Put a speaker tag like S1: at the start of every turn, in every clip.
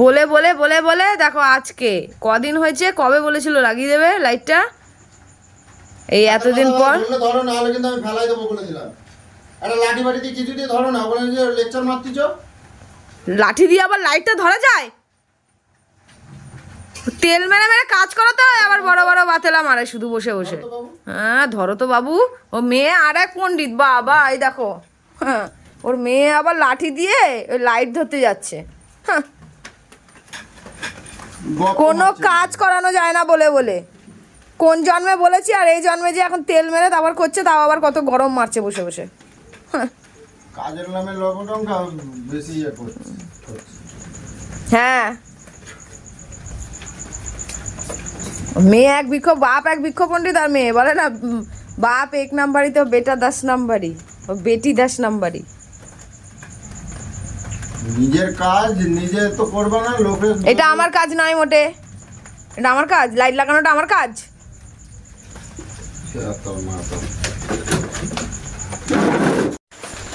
S1: বলে বলে বলে বলে দেখো আজকে। কদিন হয়েছে? কবে বলেছিল? লাগিয়ে দেবে লাইটটা? এই এতদিন পর।
S2: ধরো না হলে কিন্তু আমি ফেলাই দেবো বলে দিলাম। একটা লাঠি বাড়ি দিয়ে কিছু দিয়ে ধরো না বলে যে লেকচার মারতিছ?
S1: লাঠি দিয়ে আবার লাইটটা ধরা যায়? তেল মেরে মেরে কাজ করো তো আবার বড় বড় বাতেলা মারে শুধু বসে বসে। হ্যাঁ ধরো তো বাবু। ও মেয়ে আর এক পণ্ডিত বাবা এই দেখো। হ্যাঁ ওর মেয়ে আবার লাঠি দিয়ে ওই লাইট ধরতে যাচ্ছে। হ্যাঁ কোনো কাজ করানো যায় না বলে বলে। কোন জন্মে বলেছি আর এই জন্মে যে এখন তেল মেরে তারপর করছে তাও আবার কত গরম মারছে বসে বসে। হ্যাঁ।
S2: কাজের নামে লবডঙ্কা বেশি ইয়ে
S1: হ্যাঁ। মেয়ে এক বিক্ষোভ বাপ এক বিক্ষোভ পণ্ডিত আর মেয়ে বলে না বাপ এক নাম্বারই তো বেটা দশ নাম্বারি বেটি দশ নাম্বারই।
S2: নিজের কাজ নিজে তো করবে না লোকের
S1: এটা আমার কাজ নয় মোটে। এটা আমার কাজ লাইট লাগানোটা আমার কাজ।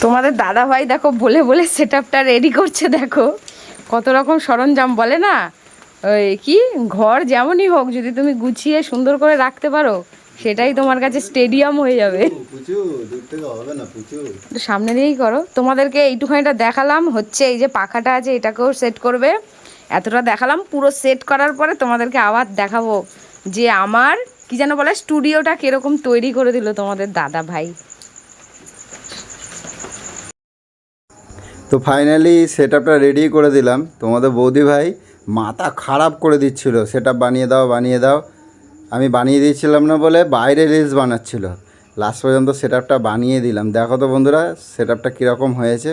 S1: তোমাদের দাদা ভাই দেখো বলে বলে সেট আপটা রেডি করছে দেখো। কত রকম সরঞ্জাম বলে না? ওই কি? ঘর যেমনই হোক যদি তুমি গুছিয়ে সুন্দর করে রাখতে পারো সেটাই তোমার কাছে স্টেডিয়াম হয়ে যাবে। সামনে দিয়েই করো। তোমাদেরকে এইটুখানিটা দেখালাম হচ্ছে এই যে পাখাটা আছে এটাকেও সেট করবে। এতটা দেখালাম পুরো সেট করার পরে তোমাদেরকে আবার দেখাবো যে আমার কি যেন বলে স্টুডিওটা কীরকম তৈরি করে দিল তোমাদের দাদা ভাই।
S2: তো ফাইনালি সেট আপটা রেডি করে দিলাম। তোমাদের বৌদি ভাই মাথা খারাপ করে দিচ্ছিল। সেট বানিয়ে দাও বানিয়ে দাও। আমি বানিয়ে দিয়েছিলাম না বলে বাইরে রিলস বানাচ্ছিল। লাস্ট পর্যন্ত সেট বানিয়ে দিলাম। দেখো তো বন্ধুরা সেট আপটা কীরকম হয়েছে।